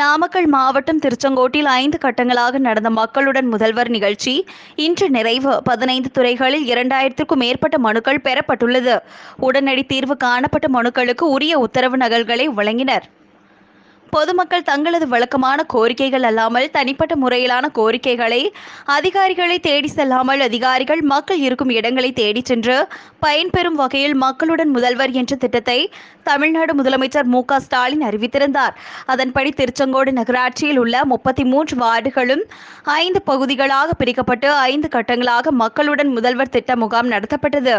நாமக்கல் மாவட்டம் திருச்செங்கோட்டில் ஐந்து கட்டங்களாக நடந்த மக்களுடன் முதல்வர் நிகழ்ச்சி இன்று நிறைவு. பதினைந்து துறைகளில் இரண்டாயிரத்திற்கும் மேற்பட்ட மனுக்கள் பெறப்பட்டுள்ளது. உடனடி தீர்வு காணப்பட்ட மனுக்களுக்கு உரிய உத்தரவு நகல்களை வழங்கினர். பொதுமக்கள் தங்களது வழக்கமான கோரிக்கைகள் அல்லாமல் தனிப்பட்ட முறையிலான கோரிக்கைகளை அதிகாரிகளை தேடி செல்லாமல் அதிகாரிகள் மக்கள் இருக்கும் இடங்களை தேடி சென்று பயன்பெறும் வகையில் மக்களுடன் முதல்வர் என்ற திட்டத்தை தமிழ்நாடு முதலமைச்சர் மு ஸ்டாலின் அறிவித்திருந்தார். அதன்படி திருச்செங்கோடு நகராட்சியில் உள்ள முப்பத்தி மூன்று வார்டுகளும் ஐந்து பகுதிகளாக பிரிக்கப்பட்டு ஐந்து கட்டங்களாக மக்களுடன் முதல்வர் திட்ட முகாம் நடத்தப்பட்டது.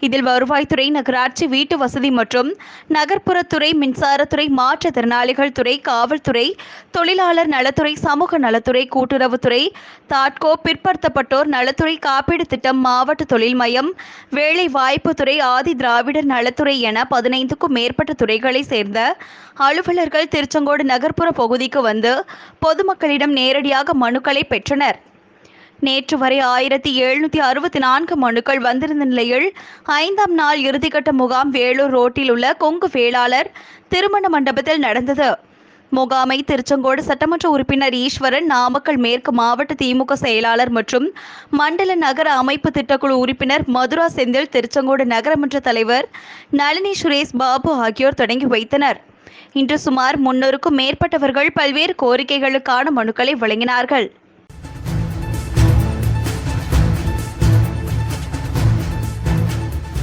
இதில் வருவாய்த்துறை நகராட்சி வீட்டு வசதி மற்றும் நகர்ப்புறத்துறை மின்சாரத்துறை மாற்றுத்திறனாளிகள் துறை காவல்துறை தொழிலாளர் நலத்துறை சமூக நலத்துறை கூட்டுறவுத்துறை தாட்கோ பிற்படுத்தப்பட்டோர் நலத்துறை காப்பீடு திட்டம் மாவட்ட தொழில் மையம் வேலை வாய்ப்புத்துறை ஆதி திராவிடர் நலத்துறை என பதினைந்துக்கும் மேற்பட்ட துறைகளை சேர்ந்த அலுவலர்கள் திருச்செங்கோடு நகர்ப்புற பகுதிக்கு வந்து பொதுமக்களிடம் நேரடியாக மனுக்களை பெற்றனர். நேற்று வரை ஆயிரத்தி எழுநூத்தி அறுபத்தி நான்கு மனுக்கள் வந்திருந்த நிலையில் ஐந்தாம் நாள் இறுதிக்கட்ட முகாம் வேலூர் ரோட்டில் உள்ள கொங்கு வேளாளர் திருமண மண்டபத்தில் நடந்தது. முகாமை திருச்செங்கோடு சட்டமன்ற உறுப்பினர் ஈஸ்வரன் நாமக்கல் மேற்கு மாவட்ட திமுக செயலாளர் மற்றும் மண்டல நகர அமைப்பு திட்டக்குழு உறுப்பினர் மதுரா செந்தில் திருச்செங்கோடு நகரமன்ற தலைவர் நளினி சுரேஷ் பாபு ஆகியோர் தொடங்கி வைத்தனர். இன்று சுமார் முன்னூறுக்கும் மேற்பட்டவர்கள் பல்வேறு கோரிக்கைகளுக்கான மனுக்களை வழங்கினார்கள்.